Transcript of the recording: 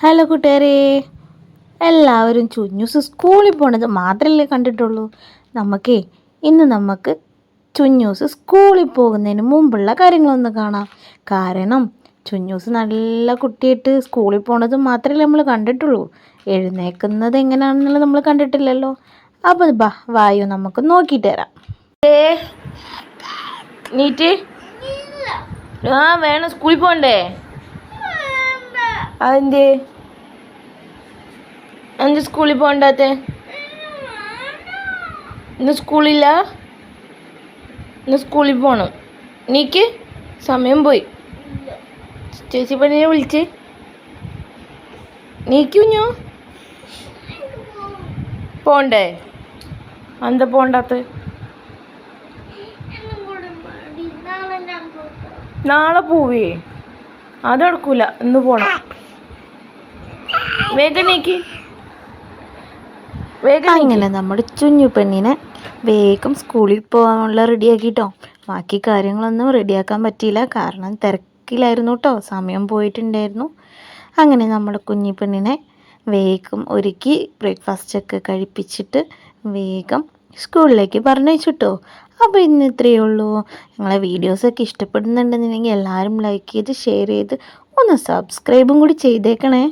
Hello കൂട്ടുകാരെ. എല്ലാവരും ചുഞ്ഞൂസ് സ്കൂളിൽ പോണത് മാത്രമല്ലേ കണ്ടിട്ടുള്ളൂ. നമുക്കേ ഇന്ന് നമുക്ക് ചുഞ്ഞൂസ് സ്കൂളിൽ പോകുന്നതിന് മുമ്പുള്ള കാര്യങ്ങളൊന്ന് കാണാം. കാരണം ചുഞ്ഞൂസ് നല്ല കുട്ടിയായിട്ട് സ്കൂളിൽ പോണത് മാത്രമല്ലേ നമ്മൾ കണ്ടിട്ടുള്ളൂ. എഴുന്നേക്കുന്നത് എങ്ങനെയാണെന്നുള്ളത് നമ്മൾ കണ്ടിട്ടില്ലല്ലോ. അപ്പോൾ ബാ വായു നമുക്ക് നോക്കിയിട്ട് തരാം നീറ്റ്. ആ വേണം സ്കൂളിൽ പോകണ്ടേ? അതെന്തേ? എന്ത് സ്കൂളിൽ പോകണ്ടാത്ത? ഇന്ന് സ്കൂളില്ല. ഇന്ന് സ്കൂളിൽ പോകണം നീക്ക്? സമയം പോയി. ചേച്ചി പണിയെ വിളിച്ച്. നീക്കുഞ്ഞോ കുഞ്ഞു പോണ്ടേ? എന്താ പോണ്ടാത്ത? നാളെ പോവേ. അത് നടക്കൂല. ഇന്ന് പോണം. അങ്ങനെ നമ്മുടെ ചുഞ്ഞു പെണ്ണിനെ വേഗം സ്കൂളിൽ പോകാനുള്ള റെഡിയാക്കിട്ടോ. ബാക്കി കാര്യങ്ങളൊന്നും റെഡിയാക്കാൻ പറ്റിയില്ല. കാരണം തിരക്കിലായിരുന്നു കേട്ടോ സമയം പോയിട്ടുണ്ടായിരുന്നു. അങ്ങനെ നമ്മുടെ കുഞ്ഞി പെണ്ണിനെ വേഗം ഒരുക്കി ബ്രേക്ക്ഫാസ്റ്റ് ഒക്കെ കഴിപ്പിച്ചിട്ട് വേഗം സ്കൂളിലേക്ക് പറഞ്ഞയച്ചു കേട്ടോ അപ്പോൾ ഇന്ന് ഇത്രയേ ഉള്ളൂ. നിങ്ങളെ വീഡിയോസൊക്കെ ഇഷ്ടപ്പെടുന്നുണ്ടെന്നുണ്ടെങ്കിൽ എല്ലാവരും ലൈക്ക് ചെയ്ത് ഷെയർ ചെയ്ത് ഒന്ന് സബ്സ്ക്രൈബും കൂടി ചെയ്തേക്കണേ.